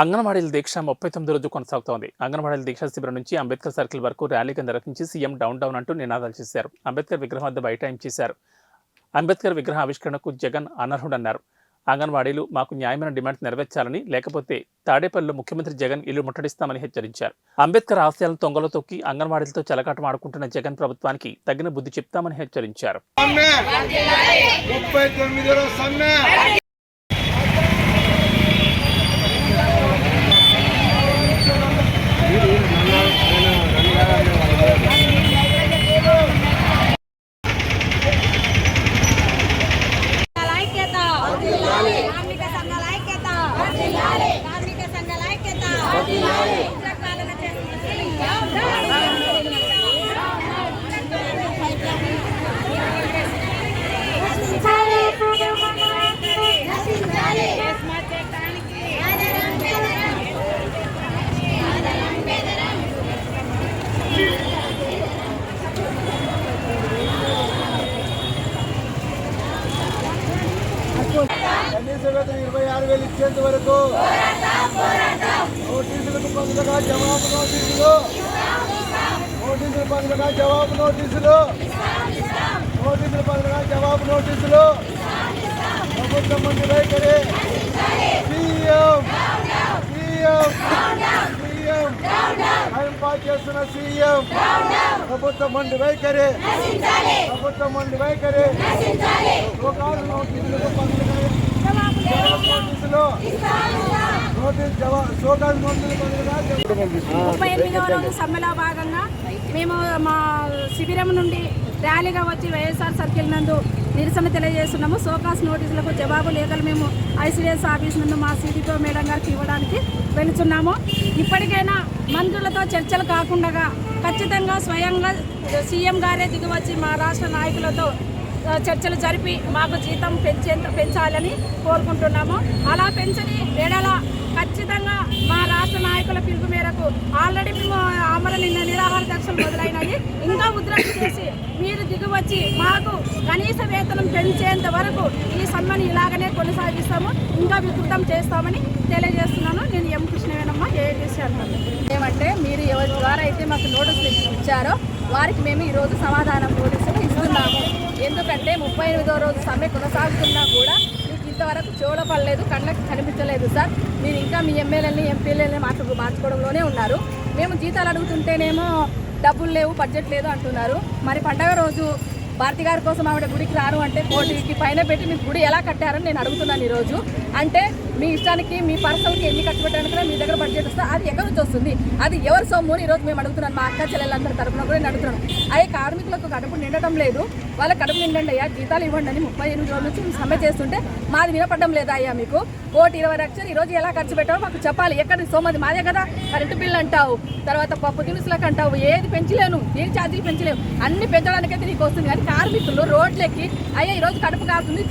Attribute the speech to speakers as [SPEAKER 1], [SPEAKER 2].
[SPEAKER 1] అంగన్వాడీల దీక్ష ముప్పై తొమ్మిది రోజు కొనసాగుతోంది. అంగన్వాడీల దీక్షా శిబిరం నుంచి అంబేద్కర్ సర్కిల్ వరకు ర్యాలీగా నిర్వహించి సీఎం డౌన్ డౌన్ అంటూ నినాదాలు చేశారు. అంబేద్కర్ విగ్రహం వద్ద బైఠాయింపు చేశారు. అంబేద్కర్ విగ్రహ ఆవిష్కరణకు జగన్ అనర్హుడన్నారు. అంగన్వాడీలు మాకు న్యాయమైన డిమాండ్ నెరవేర్చాలని లేకపోతే తాడేపల్లిలో ముఖ్యమంత్రి జగన్ ఇల్లు ముట్టడిస్తామని హెచ్చరించారు. అంబేద్కర్ ఆశయాలను తొంగలో తొక్కి అంగన్వాడీలతో చెలకాటం ఆడుకుంటున్న జగన్ ప్రభుత్వానికి తగిన బుద్ధి చెప్తామని హెచ్చరించారు.
[SPEAKER 2] కనీస వేతనం ఇరవై ఆరు వేలు ఇచ్చేంత వరకు నోటీసులకు బదులుగా జవాబు నోటీసులు. నోటీసులు బదులుగా జవాబు నోటీసులు. నోటీసులు బదులుగా జవాబు నోటీసులు. ప్రభుత్వం మంది వైఖరి. సీఎం. చేస్తున్న సీఎం. ప్రభుత్వం మంది వైఖరి. ప్రభుత్వం మంది వైఖరి.
[SPEAKER 3] ముప్పై ఎనిమిదవ రోజు సమ్మెలో భాగంగా మేము మా శిబిరం నుండి ర్యాలీగా వచ్చి వైఎస్ఆర్ సర్కిల్ నందు నిరసన తెలియజేస్తున్నాము. సోకాస్ నోటీసులకు జవాబు లేఖలు మేము ఐసీఎస్ ఆఫీస్ నుండి మా సిడిపో మేడం గారికి ఇవ్వడానికి వెళుతున్నాము. ఇప్పటికైనా మంత్రులతో చర్చలు కాకుండా ఖచ్చితంగా స్వయంగా సీఎం గారే దిగివచ్చి మా రాష్ట్ర నాయకులతో చర్చలు జరిపి మాకు జీతం పెంచేంత పెంచాలని కోరుకుంటున్నాము. అలా పెంచని వేళల ఖచ్చితంగా మా రాష్ట్ర నాయకుల పిలుపు మేరకు ఆల్రెడీ మేము ఆమర నిన్న నిరాహార దీక్షలు మొదలైనవి ఇంకా ఉద్రక్తి చేసి కనీస వేతనం పెంచేంత వరకు ఈ సమ్మెను ఇలాగనే కొనసాగిస్తాము. ఇంకా వికృతం చేస్తామని తెలియజేస్తున్నాను. నేను ఎం కృష్ణవేనమ్మ ఏఐటీసీ అంటాను ఏమంటే మీరు ఎవరి ద్వారా అయితే మాకు నోటీసులు ఇచ్చారో వారికి మేము ఈరోజు సమాధానం నోటీసులు ఇస్తున్నాము. ఎందుకంటే ముప్పై ఎనిమిదో రోజు సమ్మె కొనసాగుతున్నా కూడా మీకు ఇంతవరకు చూడపడలేదు కళ్ళకి కనిపించలేదు సార్. మీరు ఇంకా మీ ఎమ్మెల్యేలని ఎంపీలని మార్చు మార్చుకోవడంలోనే ఉన్నారు. మేము జీతాలు అడుగుతుంటేనేమో డబ్బులు లేవు బడ్జెట్ లేదు అంటున్నారు. మరి పండగ రోజు భారతి గారి కోసం ఆవిడ గుడికి రారు అంటే కోటికి పైన పెట్టి మీ గుడి ఎలా కట్టారని నేను అడుగుతున్నాను ఈరోజు. అంటే మీ ఇష్టానికి మీ పర్సనల్కి ఎన్ని ఖర్చు పెట్టడానికి మీ దగ్గర బడ్జెట్ వస్తే అది ఎక్కడి నుంచి వస్తుంది? అది ఎవరి సొమ్ము అని ఈరోజు మేము అడుగుతున్నాను మా అక్క చెల్లెలందరి తరపున కూడా నేను అడుగుతున్నాను. అవి కార్మికులకు కడుపు నిండటం లేదు. వాళ్ళ కడుపు నిండండి అయ్యా జీతాలు ఇవ్వండి అని ముప్పై ఎనిమిది రోజుల నుంచి సమ్మె చేస్తుంటే మాది వినపడడం లేదా అయ్యా మీకు? కోటి ఇరవై లక్షలు ఈరోజు ఎలా ఖర్చు పెట్టావో మాకు చెప్పాలి. ఎక్కడ సోమది మాదే కదా? కరెంటు బిల్లు అంటావు. తర్వాత పప్పు దినుసులకు అంటావు. ఏది పెంచలేను. ఏ ఛార్జీలు పెంచలేవు. అన్ని పెంచడానికైతే నీకు వస్తుంది. కానీ కార్మికులు రోడ్లెక్కి అయ్యా ఈరోజు కడుపు కాస్తుంది.